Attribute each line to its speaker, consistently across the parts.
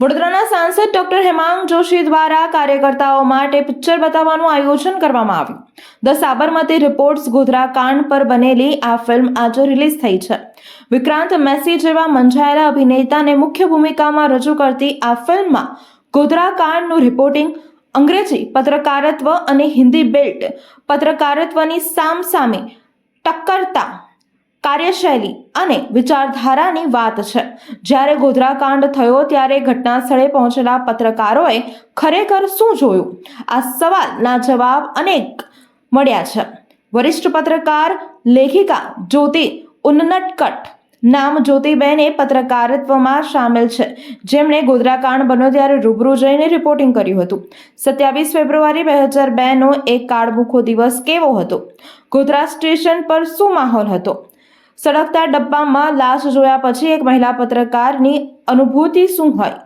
Speaker 1: વડોદરાના સાંસદ ડોક્ટર હેમાંગ જોશી દ્વારા કાર્યકર્તાઓ માટે પિક્ચર બતાવવાનું આયોજન કરવામાં આવ્યું. ધ સાબરમતી રિપોર્ટ્સ ગોધરા કાંડ પર બનેલી આ ફિલ્મ આજે રિલીઝ થઈ છે. વિક્રાંત મેસી જેવા મંજાયેલા અભિનેતાને મુખ્ય ભૂમિકામાં રજૂ કરતી આ ફિલ્મમાં ગોધરા કાંડનું રિપોર્ટિંગ અંગ્રેજી પત્રકારત્વ અને હિન્દી બિલ્ટ પત્રકારત્વની સામસામે ટક્કરતા કાર્યશૈલી અને વિચારધારાની વાત છે. જ્યારે ગોધરાકાંડ થયો ત્યારે ઘટના સ્થળે પહોંચેલા પત્રકારોએ ખરેખર શું જોયું? આ સવાલના જવાબ અનેક મળ્યા છે. વરિષ્ઠ પત્રકાર લેખિકા જ્યોતિ ઉન્નટકટ નામ જ્યોતિબેન એ પત્રકારત્વમાં સામેલ છે. જેમણે ગોધરાકાંડ બન્યો ત્યારે રૂબરૂ જઈને રિપોર્ટિંગ કર્યું હતું. સત્યાવીસ ફેબ્રુઆરી બે હજાર બેનો એક કાળમુખો દિવસ કેવો હતો? ગોધરા સ્ટેશન પર શું માહોલ હતો? સળગતા ડબ્બામાં લાશ જોયા પછી એક મહિલા પત્રકારની અનુભૂતિ શું હોય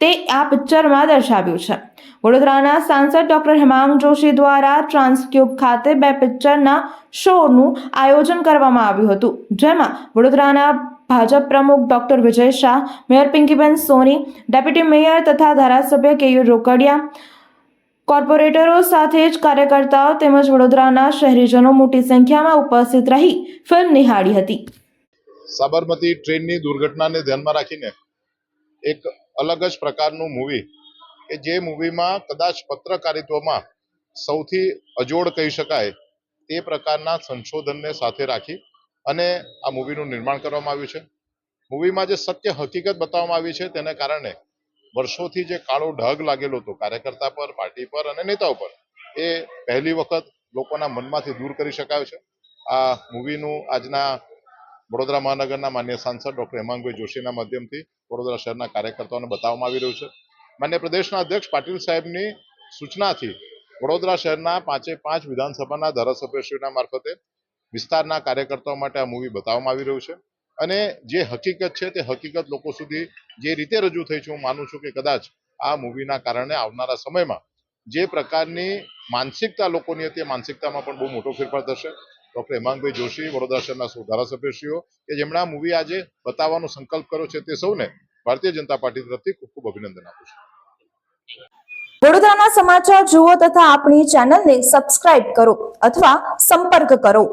Speaker 1: તે આ પિક્ચરમાં દર્શાવ્યું છે. વડોદરાના સાંસદ ડોક્ટર હેમાંગ જોશી દ્વારા ટ્રાન્સક્યુબ ખાતે બે પિક્ચરના શોનું આયોજન કરવામાં આવ્યું હતું. જેમાં વડોદરાના ભાજપ પ્રમુખ doctor Vijay Shah, mayor Pinkiben Soni, deputy mayor તથા ધારાસભ્ય કેયુ રોકડિયા કોર્પોરેટરો સાથે જ કાર્યકર્તાઓ તેમજ વડોદરાના શહેરીજનો મોટી સંખ્યામાં ઉપસ્થિત રહી ફિલ્મ નિહાળી હતી.
Speaker 2: સાબરમતી ટ્રેનની દુર્ઘટનાને ધ્યાનમાં રાખીને એક અલગ જ પ્રકારનું મૂવી કે જે મૂવીમાં કદાચ પત્રકારિત્વમાં સૌથી અજોડ કહી શકાય તે પ્રકારના સંશોધનને સાથે રાખી અને આ મૂવીનું નિર્માણ કરવામાં આવ્યું છે. મૂવીમાં જે સત્ય હકીકત બતાવવામાં આવી છે તેને કારણે વર્ષોથી જે કાળો ઢગ લાગેલો હતો, કાર્યકર્તા પર, પાર્ટી પર અને નેતાઓ પર, એ પહેલી વખત લોકોના મનમાંથી દૂર કરી શકાયો છે. આ મૂવીનું આજના વડોદરા મહાનગરના માન્ય સાંસદ ડોક્ટર હેમાંગભાઈ જોશીના માધ્યમથી વડોદરા શહેરના કાર્યકર્તાઓને બતાવવામાં આવી રહ્યું છે. માન્ય પ્રદેશના અધ્યક્ષ પાટીલ સાહેબની સૂચનાથી વડોદરા શહેરના પાંચે પાંચ વિધાનસભાના ધારાસભ્યશ્રીના મારફતે વિસ્તારના કાર્યકર્તાઓ માટે આ મૂવી બતાવવામાં આવી રહ્યું છે. અને જે હકીકત છે તે હકીકત લોકો સુધી જે રીતે રજૂ થઈ છે, હું માનું છું કે કદાચ આ મૂવીના કારણે આવનારા સમયમાં જે પ્રકારની માનસિકતા લોકોની હતી માનસિકતામાં પણ બહુ મોટો ફેરફાર થશે. ડોક્ટર હેમાંગભાઈ જોશી, વડોદરા શહેરના ધારાસભ્યશ્રીઓ કે જેમણે આ મૂવી આજે બતાવવાનો સંકલ્પ કર્યો છે તે સૌને ભારતીય જનતા પાર્ટી તરફથી ખૂબ ખૂબ અભિનંદન આપું છું.
Speaker 1: વડોદરાના સમાચાર જુઓ તથા આપણી ચેનલને સબસ્ક્રાઇબ કરો અથવા સંપર્ક કરો.